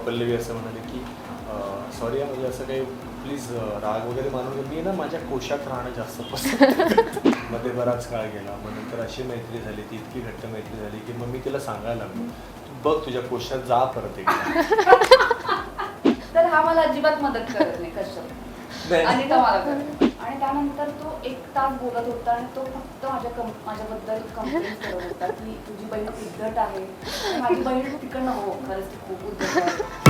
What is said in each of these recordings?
पल्लवी असं म्हणाले की सॉरी म्हणजे असं काही प्लीज राग वगैरे मानून. मी ना माझ्या कोशात राहणं जास्त पसंत. मध्ये बराच काळ गेला मग नंतर अशी मैत्री झाली ती इतकी घट्ट मैत्री झाली की मग मी तिला सांगायला लागलो तू बघ तुझ्या कोशात जा परत एकदा तर हा मला अजिबात मदत करत नाही मला आणि त्यानंतर तो एक तास बोलत होता आणि तो फक्त माझ्या कम माझ्याबद्दल कंप्लेंट करत होता की तुझी बहीण उद्धट आहे. माझी बहीण तिकडनं हो खरंच ती खूप उद्धट आहे.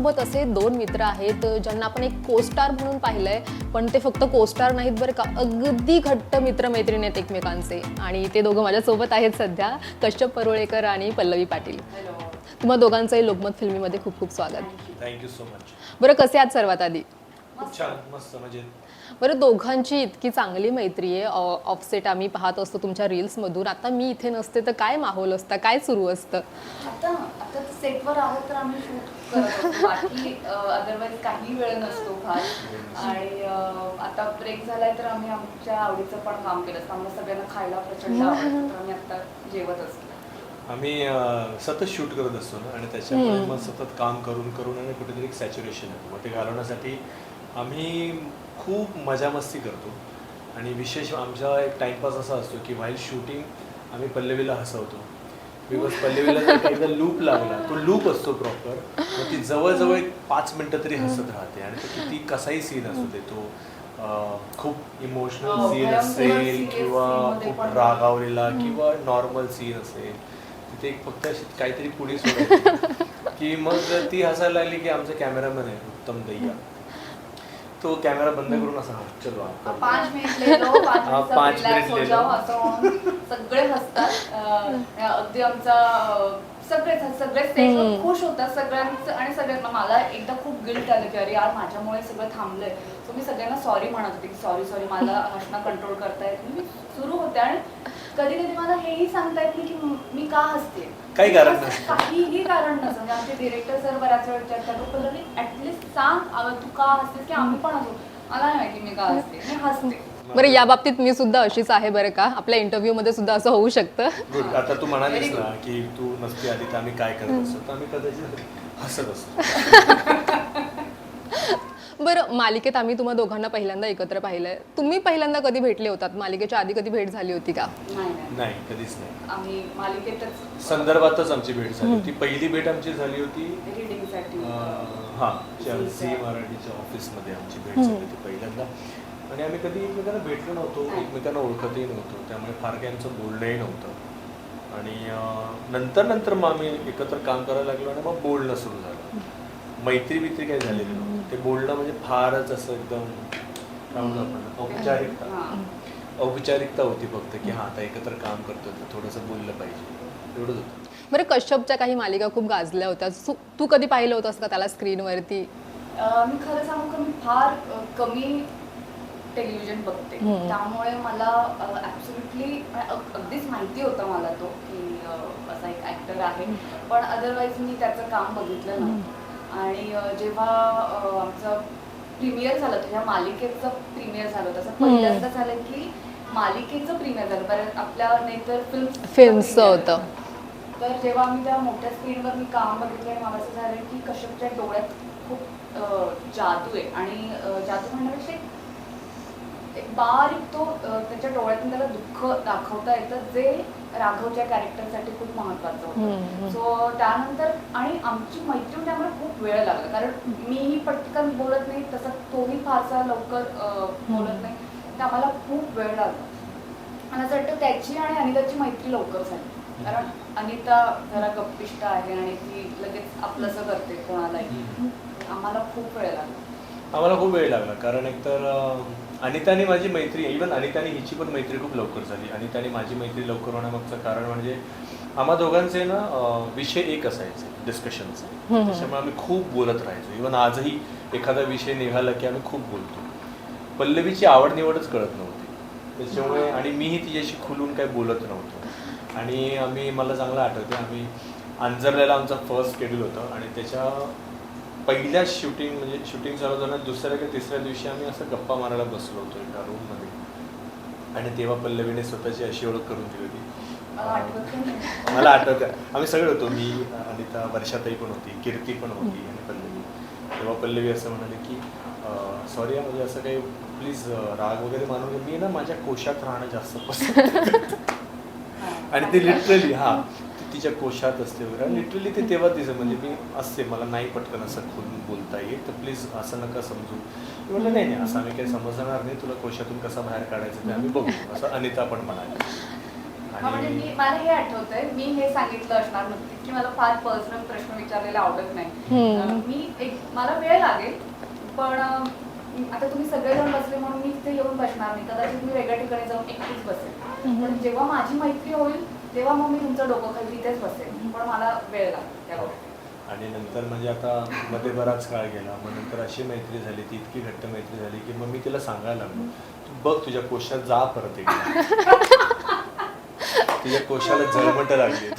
माझ्यासोबत असे दोन मित्र आहेत ज्यांना आपण एक कोस्टार म्हणून पाहिलंय पण ते फक्त कोस्टार नाहीत बरं का अगदी घट्ट मित्रमैत्रिणी आहेत एकमेकांचे. आणि ते दोघं माझ्यासोबत आहेत सध्या कश्यप परुळेकर आणि पल्लवी पाटील. तुम्हा दोघांचंही लोकमत फिल्मीमध्ये खूप खूप स्वागत. थँक्यू सो मच बरं कसे आहात सर्वात आधी? खूप छान मस्त. म्हणजे बरं दोघांची इतकी चांगली मैत्री आहे. ऑफसेट आम्ही पाहत असतो तुमच्या रील्समधून आता मी इथे नसते तर काय माहोल असतं? काय सुरू असतं? आता आता सेटवर आहोत तर आम्ही शूट करत असतो. बाकी अदरवाईज काही वेळ नसतो फार. आणि आता ब्रेक झालाय तर आम्ही आमच्या आवडीचं पण काम केलं असतं. आम्हाला सगळ्यांना खायला प्रचंड आवडतं. तर आम्ही आता जेवत असतो. आम्ही अं, सतत शूट करत असतो ना? आणि त्याच्यामुळे मग सतत काम करून करून आणि कुठेतरी एक सॅच्युरेशन येतं. मग ते घालवण्यासाठी आम्ही खूप मजा मस्ती करतो. आणि विशेष आमचा एक टाइमपास असा असतो की व्हाईल शूटिंग आम्ही पल्लवीला हसवतो. बिकॉज पल्लवीला जर का एकदा लूप लागला. तो लूप असतो प्रॉपर मग ती जवळजवळ एक पाच मिनिटं तरी हसत राहते. आणि तो किती कसाही सीन असू दे तो अं, खूप इमोशनल हो, सीन असेल किंवा खूप रागावलेला किंवा नॉर्मल सीन असेल. तिथे एक फक्त अशी काहीतरी पुढे सोडायची. की मग ती हसायला लागली की आमचा कॅमेरामॅन आहे उत्तम दैया. तो कॅमेरा बंद करून असा हा चलो आप करो." पाच मिनिट ले लो पाच हा, मिनिट पाच रिलॅक्स मिनिट हो ले जाओ लो. असं म्हणून सगळे हसतात अं, अगदी आमचा अं, सगळेच सगळे स्टेजवर खुश होतात सगळ्यांचं आणि सगळ्यांना मला एकदा खूप गिल्ट आलं की अरे यार माझ्यामुळे सगळं थांबलंय सो मी सगळ्यांना सॉरी म्हणत होते की सॉरी सॉरी मला हसणं कंट्रोल करता येत नाही. मी सुरू होते आणि कधी कधी मला हेही सांगता येत नाही की म- का हसते. काही कारण नसतं. काहीही कारण नसतं. म्हणजे आमचे डिरेक्टर सर बऱ्याच वेळ विचारतात पल्लवी ऍटलिस्ट सांग अगं तू का हसतेस की आम्ही पण हसू. मला नाही माहिती मी का हसते मी हसते. बरं या बाबतीत मी सुद्धा अशीच आहे बरं का. आपल्या इंटरव्ह्यू मध्ये सुद्धा असं होऊ शकतं. गुड आता तू म्हणालीस ना की तू नसती आली तर आम्ही काय करत असतो? तर आम्ही कदाचित हसत असतो. बरं मालिकेत आम्ही तुम्हा दोघांना पहिल्यांदा एकत्र पाहिलंय. तुम्ही पहिल्यांदा कधी भेटले होतात? मालिकेच्या आधी कधी भेट झाली होती का? नाही नाही. नाही कधीच नाही. आम्ही मालिकेतच संदर्भातच आमची भेट झाली होती. पहिली भेट आमची झाली होती रिडिंगसाठी अं, हा झी मराठीच्या ऑफिसमध्ये आमची भेट झाली होती पहिल्यांदा. आणि आम्ही कधी एकमेकांना भेटलो नव्हतो नाही. एकमेकांना ओळखतही नव्हतो. त्यामुळे फार काही आमचं बोलणंही नव्हतं. आणि अं, नंतर नंतर मग आम्ही एकत्र काम करायला लागलो आणि मग बोलणं सुरू झालं. मैत्री बित्री काही झालेली नव्हती. ते बोलणं म्हणजे फारच असं एकदम औपचारिकता. हा. औपचारिकता होती फक्त की हा आता एकत्र काम करतोय तर थोडंसं बोललं पाहिजे. एवढंच होतं. बरं कश्यपच्या काही मालिका खूप गाजल्या होत्या. तू- तू कधी पाहिलं होतंस का त्याला स्क्रीनवरती? मी खरं सांगू का मी फार कमी टेलिव्हिजन बघते. त्यामुळे मला ॲब्सोल्युटली अगदीच माहिती होतं मला तो की असा एक ॲक्टर आहे. पण अदरवाईज मी त्याचं काम बघितलं नव्हतं. आणि जेव्हा आमचं प्रीमियर झालं तुझ्या मालिकेचं प्रीमियर झालं तसं पहिल्यांदा झालं की मालिकेचं प्रीमियर झालं बरं आपल्या नाहीतर फिल्म फिल्मचं होतं. तर जेव्हा मी त्या मोठ्या स्क्रीनवर मी काम बघितलं आणि मला असं झालं की कश्यपच्या डोळ्यात खूप जादू आहे. आणि जादू म्हणण्यापेक्षा एक- एक बारीक तो त्याच्या डोळ्यातून त्याला दुःख दाखवता येतं जे राघवच्या कॅरेक्टरसाठी खूप महत्वाचं होतं. सो त्यानंतर आणि आमची मैत्री त्यामुळे खूप वेळ लागला. कारण मीही पटकन बोलत नाही तसं तोही फारसा लवकर बोलत नाही. तर आम्हाला खूप वेळ लागला. मला असं वाटतं त्याची आणि अनिताची मैत्री लवकर झाली. कारण अनिता जरा गप्पिष्ट आहे आणि ती लगेच आपलंसं करते कोणालाही. आम्हाला खूप वेळ लागला. आम्हाला खूप वेळ लागला. कारण एकतर अनिताने माझी मैत्री इवन अनिताने हिची पण मैत्री खूप लवकर झाली. अनिताने माझी मैत्री लवकर होण्यामागचं कारण म्हणजे आम्हा दोघांचे ना विषय एक असायचे डिस्कशनचे त्याच्यामुळे आम्ही खूप बोलत राहायचो. इवन आजही एखादा विषय निघाला की आम्ही खूप बोलतो. पल्लवीची आवड निवडच कळत नव्हती. त्याच्यामुळे आणि मीही तिच्याशी खुलून काही बोलत नव्हतो. आणि आम्ही मला चांगलं आठवते आम्ही आंजरलेला आमचा फर्स्ट शेड्यूल होता. आणि त्याच्या पहिल्या शूटिंग म्हणजे शूटिंग चालू झालं दुसऱ्या किंवा तिसऱ्या दिवशी आम्ही असं गप्पा मारायला बसलो होतो एका रूममध्ये आणि तेव्हा पल्लवीने स्वतःची अशी ओळख करून दिली होती. मला आठवत आम्ही सगळे होतो. मी अनिता वर्षाताई पण होती कीर्ती पण होती आणि पल्लवी. तेव्हा पल्लवी असं म्हणाले की सॉरी म्हणजे असं काही प्लीज राग वगैरे मानू नये. मी ना माझ्या कोशात राहणं जास्त पसंत करते." हा. आणि ते लिटरली हा. तिच्या कोशात असते वगैरे. लिटरली ते तेव्हा तिचं म्हणजे मी असते मला नाही पटकन असं खोलून बोलता येईल तर प्लीज असं नका समजू. मी म्हटलं नाही नाही असं आम्ही काही समजणार नाही. तुला कोशातून कसा बाहेर काढायचं ते आम्ही बघू. असं अनिता पण म्हणाली. हा, म्हणजे मी मला हे आठवतंय मी हे सांगितलं असणार नक्की की मला फार पर्सनल प्रश्न विचारलेले आवडत नाही. मी एक मला वेळ लागेल पण आता तुम्ही सगळेजण बसले म्हणून मी तिथे येऊन बसणार नाही. कदाचित मी वेगळ्या ठिकाणी जाऊन एकटीच बसेल. पण जेव्हा माझी मैत्री होईल तेव्ा मग मी तुमचं डोकं खाली तिथेच बसेल पण मला वेळ लागेल त्या गोष्टी आणि नंतर म्हणजे आता मध्ये बराच काळ गेला. मग नंतर अशी मैत्री झाली ती इतकी घट्ट मैत्री झाली की मग मी तिला सांगायला लागलो तू बघ तुझ्या कोशात जा परत एकदा. तुझ्या कोशाला जळमट लागली.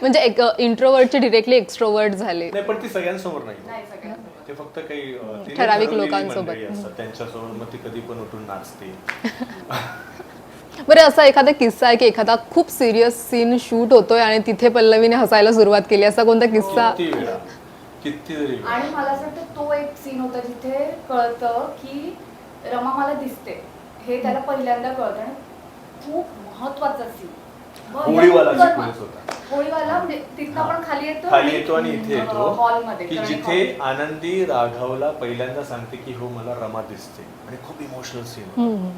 म्हणजे एक इंट्रोवर्टचे डिरेक्टली एक्स्ट्रोवर्ट झाले. नाही पण ती सगळ्यांसमोर नाही. नाही सगळ्यांसोबत ते फक्त काही अं, ठराविक ठरवलेली लोकांसोबत. मंडळी असतात. त्यांच्यासोबत मग ती कधी पण उठून नाचते. बरं असा एखादा किस्सा आहे की एखादा खूप सिरियस सीन शूट होतोय आणि तिथे पल्लवीने हसायला सुरुवात केली असा कोणता किस्सा? किती वेळा? किती वेळा? आणि मला असं वाटतं तो एक सीन होता जिथे कळतं की रमा मला दिसते. हे त्याला पहिल्यांदा कळतं आणि खूप महत्त्वाचा सीन होळीवाला sequence होता. होळीवाला म्हणजे तिथनं आपण खाली येतो खाली येतो आणि इथे येतो. हॉलमध्ये की जिथे आनंदी राघवला पहिल्यांदा सांगते की हो मला रमा दिसते. आणि खूप इमोशनल सीन हम्म.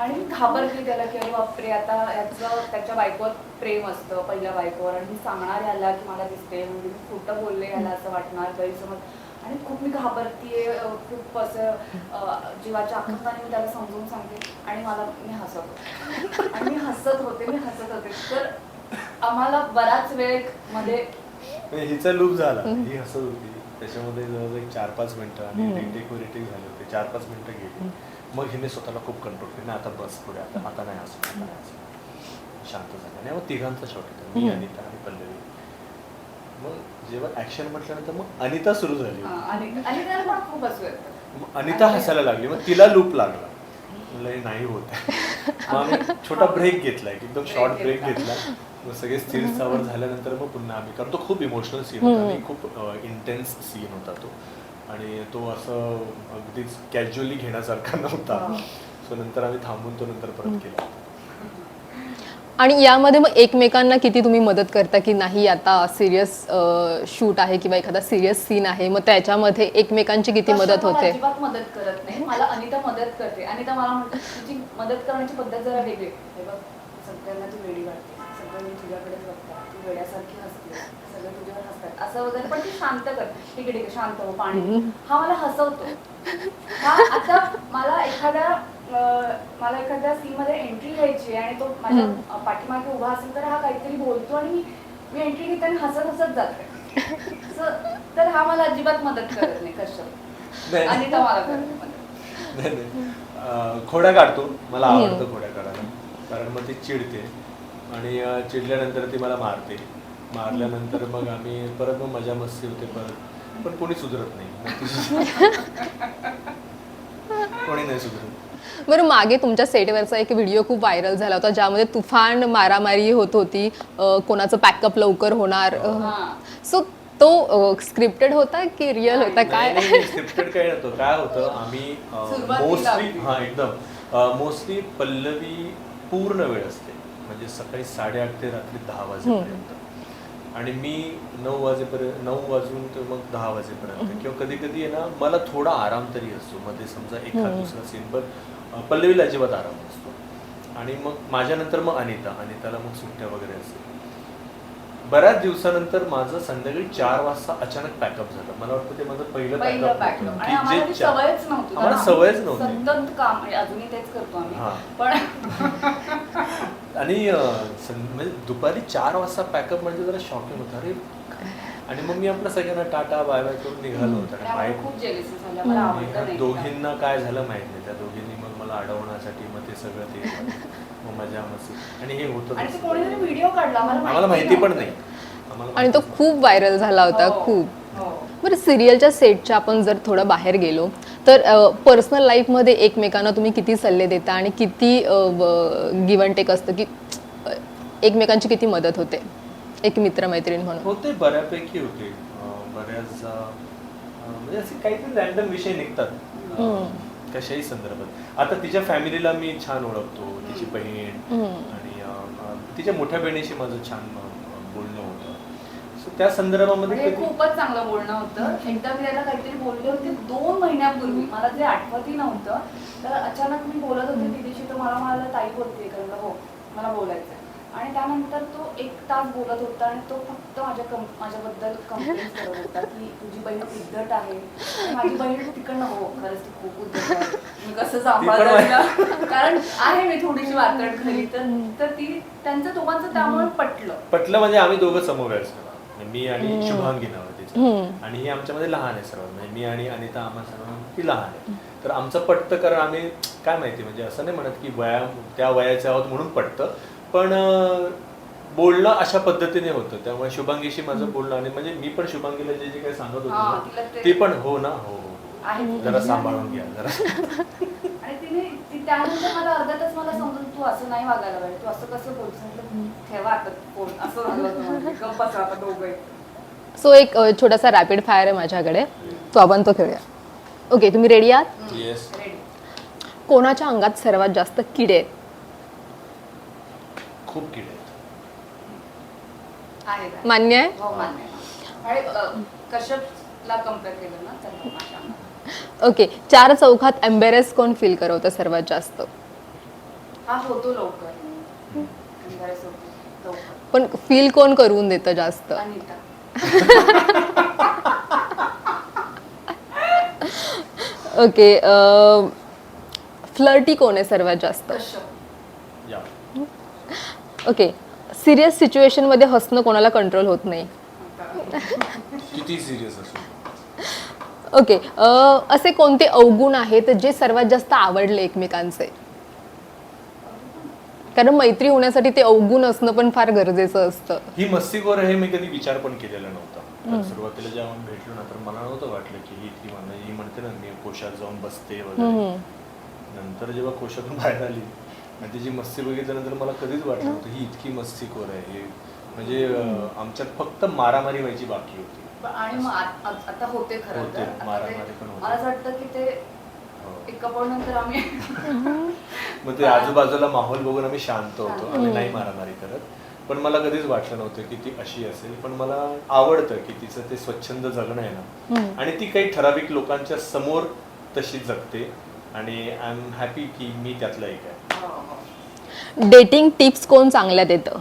आणि मी घाबरली त्याला की अरे बापरे आता याचं त्याच्या बायकोवर प्रेम असतं पहिल्या बायकोवर. आणि मी सांगणार याला की मला दिसते म्हणजे मी खोटं बोलले याला असं वाटणार गैरसमज. आणि खूप मी घाबरतीये खूप असं जीवाच्या आखंताने मी त्याला समजून सांगते आणि मला मी हसत होते. आणि मी हसत होते मी हसत होते. तर आम्हाला बराच वेळमध्ये म्हणजे हिचा लूप झाला. ही हसत होती. त्याच्यामध्ये जवळजवळ चार पाच मिनिटं आणि रिटेक झाले होते. चार पाच मिनिटं गेली. मग हिने स्वतःला खूप कंट्रोल केलं. नाही आता बस पुढे आता आता नाही आता नाही हसू शांत झालं. आणि मग तिघांचा शॉट होता. मी. अनिता आणि पल्लवी. मग जेव्हा ऍक्शन म्हटल्यानंतर मग अनिता सुरू झाली. मग अनिता हसायला लागली. मग तिला लूप लागला. म्हणलं हे नाही होत. मग आम्ही छोटा ब्रेक घेतला एक एकदम शॉर्ट ब्रेक घेतला. मग सगळे स्थिर सावर झाल्यानंतर मग पुन्हा आम्ही कारण तो खूप इमोशनल सीन होता. आणि खूप इंटेन्स सीन होता तो. आणि तो असं अगदीच कॅज्युअली घेण्यासारखा नव्हता. हा. सो नंतर आम्ही थांबून तो नंतर परत केला. आणि यामध्ये मग एकमेकांना किती तुम्ही मदत करता की नाही आता सिरियस शूट आहे किंवा एखादा सिरियस सीन आहे मग त्याच्यामध्ये एकमेकांची किती मदत होते? अजिबात मदत करत नाही. मला अनिता मदत करते. अनिता मला म्हणते तुझी मदत करण्याची पद्धत जरा वेगळी. आहे. हे बघ सगळ्यांना तू वेडी वाटते सगळ्यांनी तुझ्याकडेच बघतात तू वेड्यासारखी हसते. सगळे तुझ्यावर हसतात. असं वगैरे पण ती शांत कर. ठीक आहे ठीक आहे शांत हो पाणी. हा मला हसवतो. हा आता मला एखाद्या अं, मला एखाद्या सीन मध्ये एंट्री घ्यायची आणि तो माझ्या पाठीमागे उभा असेल तर हा काहीतरी बोलतो आणि मी मी एंट्री घेताना हसत हसत जाते. तर हा मला अजिबात मदत करत नाही नाही. अनिता मला करते खोड्या काढतो. मला आवडतं खोड्या काढायला. कारण मग ती चिडते. आणि चिडल्यानंतर ती मला मारते. मारल्यानंतर मग आम्ही परत मग मजा मस्ती होते परत. पण कोणी सुधरत नाही. कोणी नाही सुधरत. बरं मागे तुमच्या सेटवरचा एक व्हिडिओ खूप व्हायरल झाला होता ज्यामध्ये तुफान मारामारी होत होती. कोणाचं पॅकअप लवकर होणार. सो तो स्क्रिप्टेड होता की रिअल होता? काय? स्क्रिप्टेड काय नव्हतं. काय होतं आम्ही मोस्टली. हा एकदम. मोस्टली पल्लवी पूर्ण वेळ असते. म्हणजे सकाळी साडेआठ ते रात्री दहा वाजेपर्यंत. आणि मी नऊ वाजेपर्यंत नऊ वाजून ते मग दहा वाजेपर्यंत. किंवा कधी कधी आहे ना मला थोडा आराम तरी असतो. मध्ये समजा एखाद. दुसरा सीन पण पल्लवीला अजिबात आराम असतो आणि मग माझ्यानंतर मग अनिता. अनिताला मग सुट्ट्या वगैरे असते बऱ्याच दिवसानंतर माझं संध्याकाळी चार वाजता अचानक पॅकअप झालं. मला वाटतं ते माझं पहिलं पहिलं पॅकअप आणि आम्हाला ती चार- सवयच नव्हती. आम्हाला कारण सवयच नव्हती. सतत काम म्हणजे अजूनही तेच करतो आम्ही. पण आणि अं, सं- म्हणजे दुपारी चार वाजता पॅकअप म्हणजे जरा शॉकिंग होतं. अरे आणि मग मी आपल्या सगळ्यांना टाटा बाय बाय करून निघालो होतो. आणि माहीत खूप जेलिसी झाल्या. मला आणि आवडलं ह्या नाही. दोघींना काय झालं माहीत नाही. त्या दोघींनी मग मला अडवण्यासाठी मग ते सगळं ते मजा मस्ती आणि हे होतं आणि ते तसं. कोणीतरी व्हिडिओ काढला आम्हाला आम्हाला माहिती पण. नाही आम्हाला आणि तो खूप व्हायरल झाला होता हो, खूप हो. बरं सिरियलच्या सेटच्या आपण जर थोडं बाहेर गेलो तर तर पर्सनल लाईफमध्ये एकमेकांना तुम्ही किती सल्ले देता आणि किती गिव्ह अँड टेक असतं की अ, एकमेकांची किती मदत होते एक मित्रमैत्रीण म्हणून होते बऱ्यापैकी होते अं, बऱ्याच अं, म्हणजे असे काहीतरी रॅन्डम विषय निघतात अं. कशाही संदर्भात. आता तिच्या फॅमिलीला मी छान ओळखतो तिची बहीण. आणि अं, तिच्या मोठ्या बहिणीशी माझं छान अं, बोलणं होतं. सो त्या संदर्भामध्ये म्हणजे कधी खूपच चांगलं बोलणं होतं. एकदा मी त्याला काहीतरी बोलले होते दोन महिन्यापूर्वी. मला जे आठवतही नव्हतं. तर अचानक मी बोलत होते दिदीशी तर मला मला ताई बोलते कारण हो मला बोलायचं आणि त्यानंतर तो एक तास बोलत होता आणि तो फक्त माझ्या कं माझ्याबद्दल कंप्लेंट करत होता की तुझी बहीण उद्धट आहे. माझी बहीण तिकडनं हो खरंच ती खूप उद्धट आहे. मी कसं सांभाळलं कारण आहे मी थोडीशी वातड खरी तर तर ती त्यांचं दोघांचं त्यामुळे पटलं. पटलं म्हणजे आम्ही दोघं समोर मी आणि शुभांगी नाव तिचं. आणि ही आमच्यामध्ये लहान आहे सर्वात म्हणजे मी आणि अनिता आम्हा सर्वांना ती लहान आहे. तर आमचं पटतं कारण आम्ही काय माहिती म्हणजे असं नाही म्हणत की वया त्या वयाचे आहोत म्हणून पटतं. पण बोलणं अशा पद्धतीने होतं. त्यामुळे शुभांगीशी माझं बोलणं आणि म्हणजे मी पण शुभांगीला जे जे काही सांगत हा, होतो तिला ते- ती पण हो ना हो हो. आहे. जरा सांभाळून घ्या जरा. आणि तिने ती त्यानंतर मला अर्धा तास मला समजून तू असं नाही वागायला पाहिजे तू असं कसं बोलतो म्हटलं, ठेवा आता फोन. असं झालं होतं माझं. गप्प बसा आता दोघंही. सो एक अ, छोटासा रॅपिड फायर आहे माझ्याकडे. तो आपण तो खेळूया ओके तुम्ही रेडी आहात. कोणाच्या अंगात सर्वात जास्त किडे आहेत? खूप किडे आहेत. आहे का? मान्य आहे हो मान्य आहे. आणि अ, कश्यपला कंपेअर केलं ना तर मग माझ्या अंगात. ओके चार चौकात एम्बेरेस कोण फील करवतं सर्वात जास्त हा होतो लवकर Embarrass होतो लवकर. पण फील कोण करून देतं जास्त अनिता ओके फ्लर्टी कोण आहे सर्वात जास्त कश्यप या ओके. सिरियस सिच्युएशनमध्ये हसणं कोणाला कंट्रोल होत नाही. किती सिरियस असो ओके. असे कोणते अवगुण आहेत जे सर्वात जास्त आवडले एकमेकांचे? कारण मैत्री होण्यासाठी ते अवगुण असणं पण फार गरजेचं असतं. ही मस्तीखोर आहे हे मी कधी विचार पण केलेला नव्हता. तर सुरुवातीला जेव्हा आम्ही भेटलो ना तर मला नव्हतं वाटलं की ही इतकी ही म्हणते ना मी कोशात जाऊन बसते वगैरे. नंतर जेव्हा कोशातून बाहेर आली आणि तिची मस्ती बघितल्यानंतर मला कधीच वाटलं नव्हतं ही इतकी मस्तीखोर आहे. हे म्हणजे आमच्यात फक्त मारामारी व्हायची बाकी होती. आणि मग आत- होते खरं होते, मारामारी पण होते. मला असं वाटतं की ते हो. आम्ही मग ते आजूबाजूला माहोल बघून आम्ही शांत होतो. आम्ही नाही मारामारी करत. पण मला कधीच वाटलं नव्हतं की ती अशी असेल. पण मला आवडतं की तिचं ते स्वच्छंद जगणं आहे ना. आणि ती काही ठराविक लोकांच्या समोर तशी जगते. आणि आय एम हॅपी की मी त्यातला एक आहे. डेटिंग टिप्स कोण चांगल्या देतं.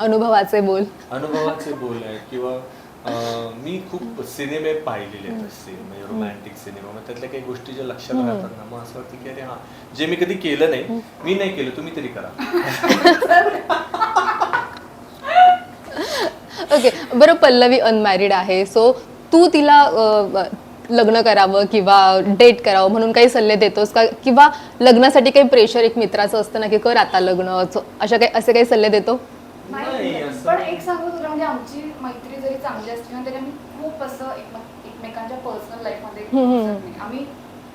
अनुभवाचे बोल. अनुभवाचे बोल आहेत किंवा अं, मी खूप सिनेमे पाहिलेले आहेत असे म्हणजे रोमॅन्टिक सिनेमा. मग त्यातल्या काही गोष्टी ज्या लक्षात राहतात ना मग असं वाटतं की अरे हा जे मी कधी केलं नाही मी नाही केलं तुम्ही तरी करा. ओके बरं पल्लवी अनमॅरिड आहे. सो तू तिला अ, लग्न करावं किंवा डेट करावं म्हणून काही सल्ले देतोस का किंवा लग्नासाठी काही प्रेशर एक मित्राचं असतं ना की कर आता लग्न असं- अशा काही असे काही सल्ले देतो नाही, नाही असं पण. एक सांगू तुला म्हणजे आमची मैत्री जरी चांगली असली ना तरी आम्ही खूप असं एकमेक- एकमेकांच्या पर्सनल लाईफमध्ये हम्म, हम्म. घुसत नाही. आम्ही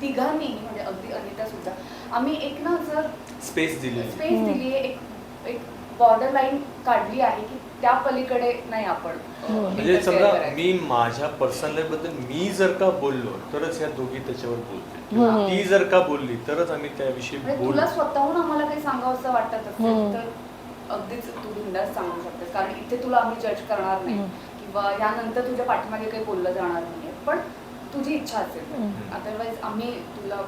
तिघांनी म्हणजे अगदी अनिता सुद्धा आम्ही एक ना जर स्पेस दिली स्पेस दिली एक बॉर्डर लाईन काढली आहे की त्या पलीकडे नाही आपण अ, म्हणजे समजा. मी माझ्या पर्सनल लाईफबद्दल मी जर का बोललो तरच या दोघी त्याच्यावर बोलते किंवा ती जर का बोलली तरच आम्ही त्याविषयी म्हणजे बोलू. तुला स्वतःहून आम्हाला काही सांगावं वाटत असेल. तर अगदीच तू बिंदास सांगू शकतेस. कारण इथे तुला आम्ही जज करणार नाही. किंवा यानंतर तुझ्या पाठीमागे काही बोललं जाणार नाहीये. पण तुझी इच्छा असेल. अदरवाईज आम्ही तुला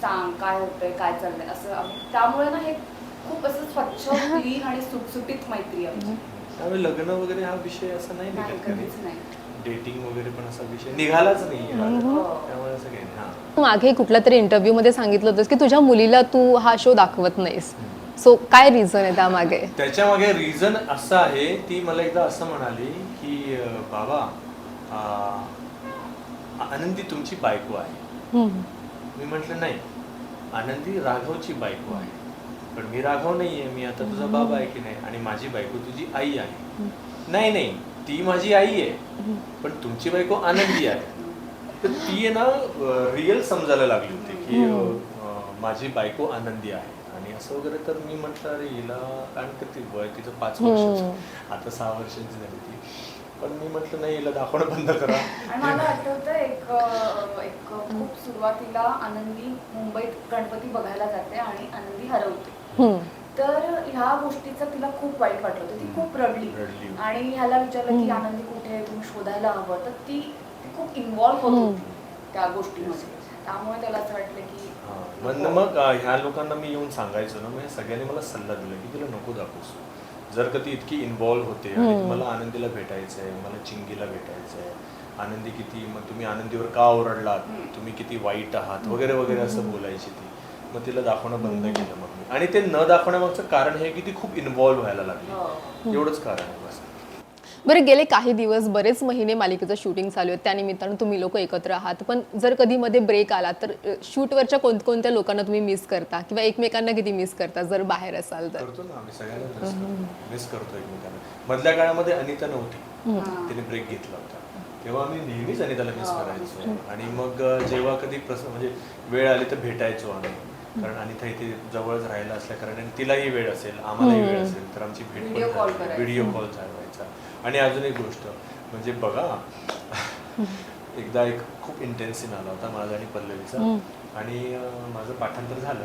सांग काय होतंय काय चाललंय असं आम्ही त्यामुळे ना हे खूप असं स्वच्छ क्लीन आणि सुटसुटीत मैत्री आहे. आमची. त्यामुळे लग्न वगैरे हा विषय असा नाही निघत कधीच कधी नाही. डेटिंग वगैरे पण असा विषय निघालाच नाही हो. त्यामुळे असं काही हा. मागे कुठल्या तरी इंटरव्ह्यू मध्ये सांगितलं होतंस की तुझ्या मुलीला तू हा शो दाखवत नाहीस. सो काय रिझन आहे त्यामागे? त्याच्यामागे रिझन असं आहे ती मला एकदा असं म्हणाली की बाबा आनंदी तुमची बायको आहे. मी म्हटलं नाही. आनंदी राघवची बायको आहे. पण मी राघव नाहीये मी आता तुझा बाबा आहे की नाही? आणि माझी बायको तुझी आई आहे. नाही नाही ती माझी आई आहे. पण तुमची बायको आनंदी आहे. तर ती आहे ना रिअल समजायला लागली होती की माझी बायको आनंदी आहे. आणि असं वगैरे तर मी म्हटलं अरे हिला कारण का ती वय तिचं पाच वर्षाचं आता सहा वर्षाची झाली ती. पण मी म्हटलं नाही हिला दाखवणं बंद करा. मला आठवतं एक एक खूप सुरुवातीला आनंदी मुंबईत गणपती बघायला जाते आणि आनंदी हरवते. तर ह्या गोष्टीचं तिला खूप वाईट वाटलं होतं. ती खूप रडली. रडली. आणि ह्याला विचारलं की आनंदी कुठे आहे? तुम्ही शोधायला हवं. तर ती ती खूप इन्व्हॉल्व्ह होत होती त्या गोष्टीमध्ये. त्यामुळे त्याला असं वाटलं की हा. मग ह्या लोकांना मी येऊन सांगायचो ना मग ह्या सगळ्यांनी मला सल्ला दिला की तिला नको दाखवूस. जर का ती इतकी इन्व्हॉल्व्ह होते आणि मला आनंदीला भेटायचं आहे मला चिंगीला भेटायचं आहे आनंदी किती मग तुम्ही आनंदीवर का ओरडलात? तुम्ही किती वाईट आहात? वगैरे वगैरे असं बोलायची ती. मग तिला दाखवणं बंद केलं मग. आणि ते न दाखवण्यामागचं कारण हे की ती खूप इन्व्हॉल्व्ह व्हायला लागली. हो. एवढंच कारण आहे बस. बरं गेले काही दिवस बरेच महिने मालिकेचं शूटिंग चालू आहे. त्यानिमित्तानं तुम्ही लोक एकत्र आहात. पण जर कधी मध्ये ब्रेक आला तर शूटवरच्या कोणत्या लोकांना तुम्ही मिस करता? किंवा एकमेकांना किती मिस करता जर बाहेर असाल तर? करतो ना आम्ही सगळ्यांना मिस करतो. एकमेकांना. मधल्या काळामध्ये अनिता नव्हती. तिने ब्रेक घेतला होता. तेव्हा आम्ही नेहमीच अनिताला मिस करायचो. आणि मग जेव्हा कधी प्रस म्हणजे वेळ आली तर भेटायचो आम्ही. कारण अनिता इथे जवळच राहायला असल्या कारण तिलाही वेळ असेल आम्हालाही वेळ असेल तर आमची भेट पण. व्हिडिओ कॉल चालवायचा. आणि अजून एक गोष्ट म्हणजे बघा एकदा एक खूप इंटेन्स सीन आला होता माझा आणि पल्लवीचा. आणि माझं पाठांतर झालं.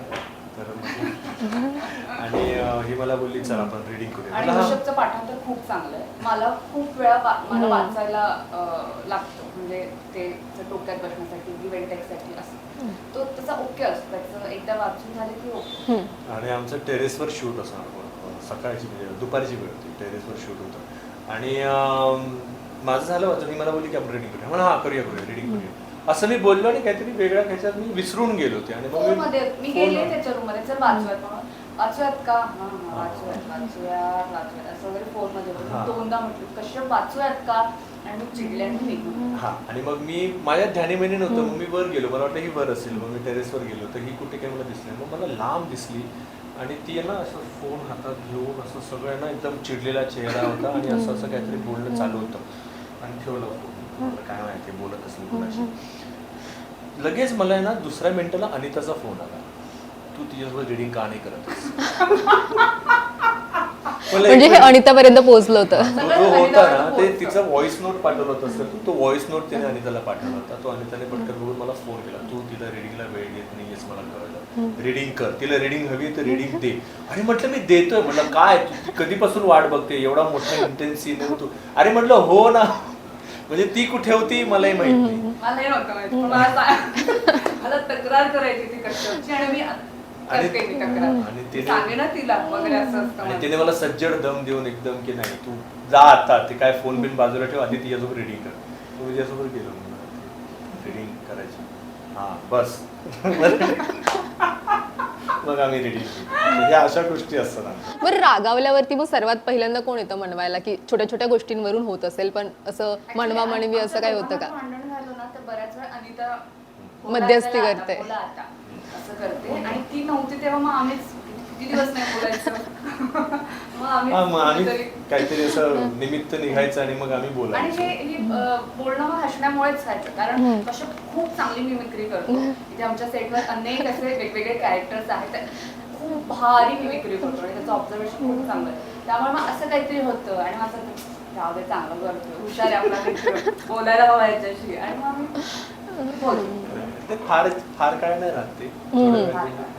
तर मग- आणि ही मला बोलली चल आपण रिडिंग करूया. आणि "हा." ऋषभचं पाठांतर खूप चांगलं आहे. मला खूप वेळा वा- मला वाचायला अं, लागतं. म्हणजे ते डोक्यात बसण्यासाठी इव्हेंटेक्ससाठी असं. तो त्याचा ओके असतो त्याचं एकदा वाचून झालं की ओके. आणि आमचं टेरेसवर शूट असणार सकाळची म्हणजे दुपारची वेळ होती टेरेसवर शूट होतं. आणि अं, माझं झालं वाचून ही मला बोलली की आपण रिडिंग करूया. म्हणा हा करूया करूया रिडिंग करूया. असं मी बोललो आणि काहीतरी वेगळ्या ह्याच्यात मी विसरून गेलो होते. आणि मध्ये मी गेले त्याच्या रूममध्ये चल वाचूयात म्हणून. वाचूयात का? हा हा वाचूयात वाचूयात असं वगैरे फोनमध्ये बोलले. हा. दोनदा म्हटलं वाचूयात का? आणि मग निघून. हा आणि मग मी माझ्या ध्यानी महिने नव्हतं मग मी वर गेलो. मला वाटलं ही वर असेल. मग मी टेरेसवर गेलो. तर ही कुठे काही मला दिसली नाही. मग मला लांब दिसली. आणि ती आहे ना असं फोन हातात घेऊन असं सगळं ना एकदम चिडलेला चेहरा होता. आणि असं असं काहीतरी बोलणं चालू होतं. आणि ठेवलं फोन मला काय माहिती बोलत असेल कोणाशी. लगेच मला आहे ना दुसऱ्या मिनिटाला अनिताचा फोन आला. तू तिच्यासोबत रिडिंग का नाही करत म्हणजे हे अनितापर्यंत पोहोचलं होतं. तो जो होता ना ते तिचं व्हॉइस नोट पाठवलं होतं असेल तो व्हॉइस नोट तिने अनिताला पाठवला होता. तो अनिताने पटकन बघून मला फोन केला. तू तिला रिडिंगला वेळ देत नाहीयेस मला कळलं. रिडिंग कर. तिला रिडिंग हवी तर रिडिंग दे. आणि म्हटलं मी देतोय. म्हटलं काय? तू कधीपासून वाट बघते? एवढा मोठा इंटेन्स सीन आहे तू. अरे म्हटलं हो ना. म्हणजे ती कुठे होती? मलाही माहीत नाही. मला हे तक्रार करायची ती कश्यपची आणि मी आणि- करते तिने- सांगे ना तिला वगैरे असं असतं आणि माझं. तिने मला सज्जड दम देऊन एकदम की नाही तू जा आता ते काय फोन बिन बाजूला ठेव आधी तिच्यासोबत रिडिंग कर. तू तिच्यासोबत गेलो रिडिंग करायची. हा बस. मग आम्ही रिडिंग ह्या अशा गोष्टी असतात. आमच्या. बरं रागावल्यावरती मग सर्वात पहिल्यांदा कोण येतं म्हणवायला की छोट्या छोट्या गोष्टींवरून होत असेल पण असं म्हणवा म्हणवी असं काय होतं का? आमच्या दोघांचं भांडण झालं ना तर बऱ्याच वेळा अनिता बोला मध्यस्थी करते. बोला आता. करते. आणि ती नव्हती तेव्हा मग आम्हीच किती दिवस नाही बोलायचं? मग मग आम्ही काहीतरी असं निमित्त निघायचं आणि मग आम्ही आणि बोलायचो हे ही अं, बोलणं मग हसण्यामुळेच व्हायचं कारण कश्यप खूप चांगली मिमिक्री करतो. इथे आमच्या सेटवर अनेक असे वेगवेगळे कॅरेक्टर्स आहेत. खूप भारी मिमिक्री करतो. आणि त्याचं ऑब्झर्वेशन खूप चांगलं आहे. त्यामुळे मग असं काहीतरी होतं. आणि मग असं जाऊ दे चांगलं करतो हुशार आहे आपला मित्र बोलायला हवा याच्याशी. आणि मग आम्ही बोलतो. ते फार फार काय नाही राहत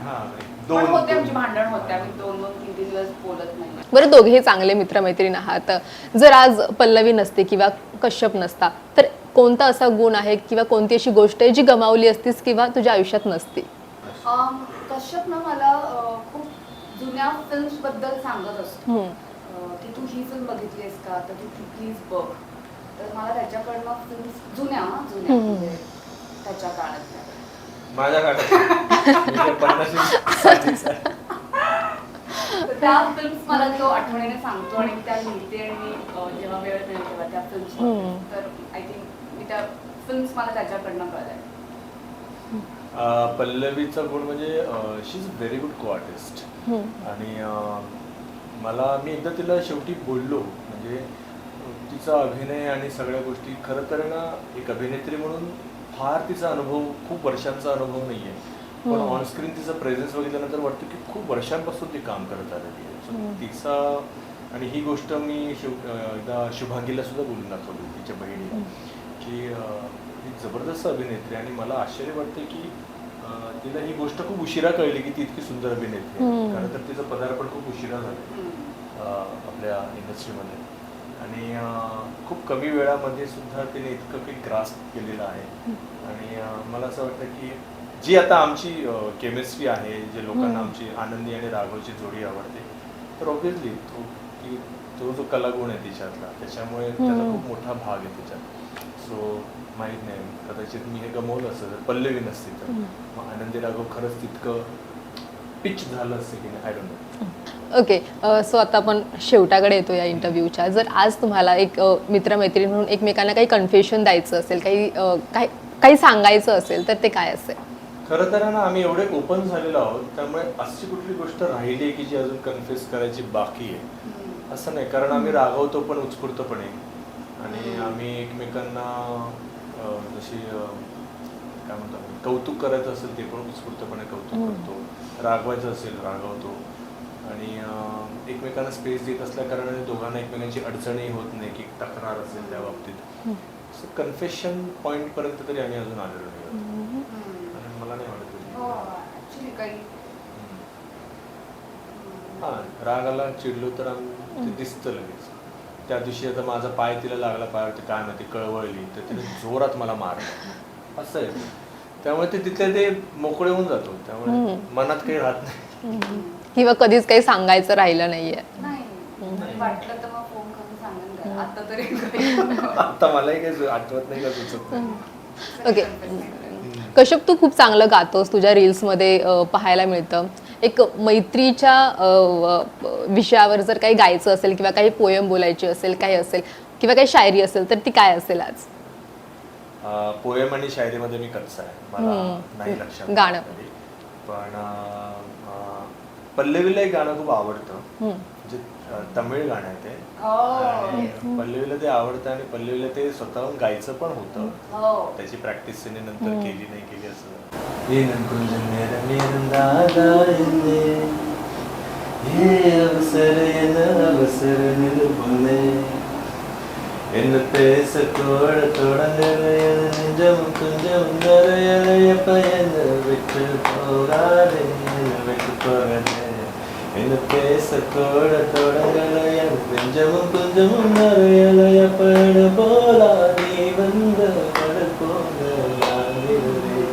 हा पण होते आमची दोन. भांडण होते. आम्ही दोन दोन तीन तीन दिवस बोलत नाही. बरं दोघेही चांगले मित्रमैत्रीण आहात. जर आज पल्लवी नसते किंवा कश्यप नसता तर कोणता असा गुण आहे किंवा कोणती अशी गोष्ट आहे जी गमावली असतीस किंवा तुझ्या आयुष्यात नसती? अम, कश्यप ना मला अ, खूप जुन्या फिल्म्सबद्दल सांगत असतो. हम्म. अ, की तू ही फिल्म बघितलीस का? तर तू प्लीज बघ. तर मला त्याच्याकडनं फिल्म्स जुन्या हा, जुन्या. त्याच्या काळातल्या माझ्या काळात त्या फिल्म्स मला तो आठवणीने सांगतो आणि त्या लिहिते आणि मी जेव्हा वेळ मिळेल तेव्हा त्या फिल्म्स हम्म. तर आय थिंक मी त्या फिल्म्स मला त्याच्याकडनं कळल्या. अं, पल्लवीचा गुण म्हणजे she is very good co artist. आणि मला मी एकदा तिला शेवटी बोललो. म्हणजे तिचा अभिनय आणि सगळ्या गोष्टी खरं तर ना एक अभिनेत्री म्हणून फार तिचा अनुभव खूप वर्षांचा अनुभव नाही आहे पण ऑनस्क्रीन तिचं प्रेझेन्स बघितल्यानंतर वाटतं की खूप वर्षांपासून ती काम करत आलेली आहे. So तिचा आणि ही गोष्ट मी शिव एकदा शुभांगीला सुद्धा बोलून दाखवली तिच्या बहिणीला की अं, ही जबरदस्त अभिनेत्री आणि मला आश्चर्य वाटतं की तिला ही गोष्ट खूप उशिरा कळली की ती इतकी सुंदर अभिनेत्री. कारण तर तिचं पदार्पण खूप उशिरा झालं. आपल्या इंडस्ट्रीमध्ये आणि खूप कमी वेळामध्ये सुद्धा तिने इतकं काही ग्रास केलेलं आहे आणि मला असं वाटतं की जी आता आमची केमिस्ट्री आहे जे लोकांना. आमची आनंदी आणि राघवची जोडी आवडते तर ऑब्विसली तो की तो जो कलागुण आहे तिच्यातला त्याच्यामुळे त्याचा. खूप मोठा भाग आहे त्याच्यात सो माहीत नाही कदाचित मी हे गमवलं असतं जर पल्लवी नसती तर. मग आनंदी राघव खरंच तितकं पिच झालं असतं की नाही? I don't know okay so आता आपण शेवटाकडे येतो या इंटरव्ह्यूच्या जर आज तुम्हाला एक मित्रमैत्रीण म्हणून एकमेकांना काही कन्फेशन द्यायचं असेल काही काही काही सांगायचं असेल तर ते काय असेल? खरं तर ना आम्ही एवढे ओपन झालेलो आहोत त्यामुळे अशी कुठली गोष्ट राहिली आहे की जी अजून कन्फ्युज करायची बाकी आहे? असं नाही कारण आम्ही रागवतो पण उत्स्फूर्तपणे. आणि आम्ही एकमेकांना जशी काय म्हणतो कौतुक करायचं असेल ते पण उत्स्फूर्तपणे कौतुक. करतो. रागवायचं असेल रागवतो. आणि एकमेकांना स्पेस देत असल्या कारणाने दोघांना एकमेकांची अडचणही होत नाही की तक्रार असेल त्या बाबतीत. सो कन्फेशन पॉईंट पर्यंत तरी आम्ही अजून आलेलो नाही. आणि मला नाही वाटत हो हा. राग आला चिडलो तर आम्ही ते दिसतं लगेच. त्या दिवशी आता माझा पाय तिला लागला पायावरती काय माहिती कळवळली तर तिने जोरात मला मारलं. असं आहे. त्यामुळे ते तिथले ते मोकळे होऊन जातो. त्यामुळे. मनात काही राहत नाही. किंवा कधीच काही सांगायचं राहिलं नाहीये. नाही. हम्म. वाटलं तर मग फोन करून सांगेन काय. आता तरी काही आता मलाही काही आठवत नाही का सुचत ओके. कश्यप तू खूप चांगलं गातोस. तुझ्या रील्समध्ये पाहायला मिळतं. एक मैत्रीच्या विषयावर जर काही गायचं असेल किंवा काही पोयम बोलायची असेल काही असेल किंवा काही शायरी असेल तर ती काय असेल आज? पोएम आणि शायरीमध्ये मी कच्चा आहे. मला नाही लक्षात. गाणं पण पल्लवीला एक गाणं खूप आवडतं. तमिळ गाणं आहे ते. पल्लवीला ते आवडतं आणि पल्लवीला ते स्वतःहून गायचं पण होतं. हो. त्याची प्रॅक्टिस तिने नंतर केली नाही केली असं अवसर अवसर निर्भुले என்னே ஏ அவசர என்ன அவசர நிலுபுனே என்ன பேச தோழ தொடங்கல என நெஞ்சம் கொஞ்சம் நிறைய பயன விட்டு போகாதே என்ன விட்டு போகாதே என்ன பேச தோழ தொடங்கல என நெஞ்சமும் கொஞ்சமும் நிறைய பயண போலா நீ வந்த கடல் போல நான் இருந்தேன்.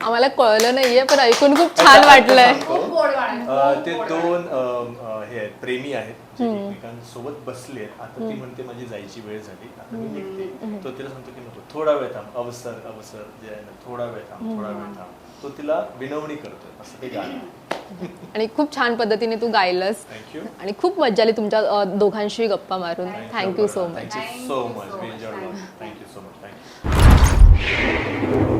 आम्हाला कळलं नाहीये पण ऐकून खूप छान वाटलंय खूप गोड गाणं आहे, अं, खूप ते गोड दोन अं, अं, हे आहेत प्रेमी आहेत जे. एकमेकांसोबत बसले आता ती म्हणते माझी जायची वेळ झाली. आता मी. निघते. तो तिला सांगतो की नको थोडा वेळ थांब. अवसर अवसर जे आहे ना थोडा वेळ थांब थोडा वेळ. थांब. तो तिला विनवणी करतोय असं ते गाणं. आहे. आणि खूप छान पद्धतीने तू गायलंस. थँक्यू आणि खूप मजा आली तुमच्या अ, दोघांशी गप्पा मारून. Thank you so much thank you so much. Enjoy. Thank you so much thank you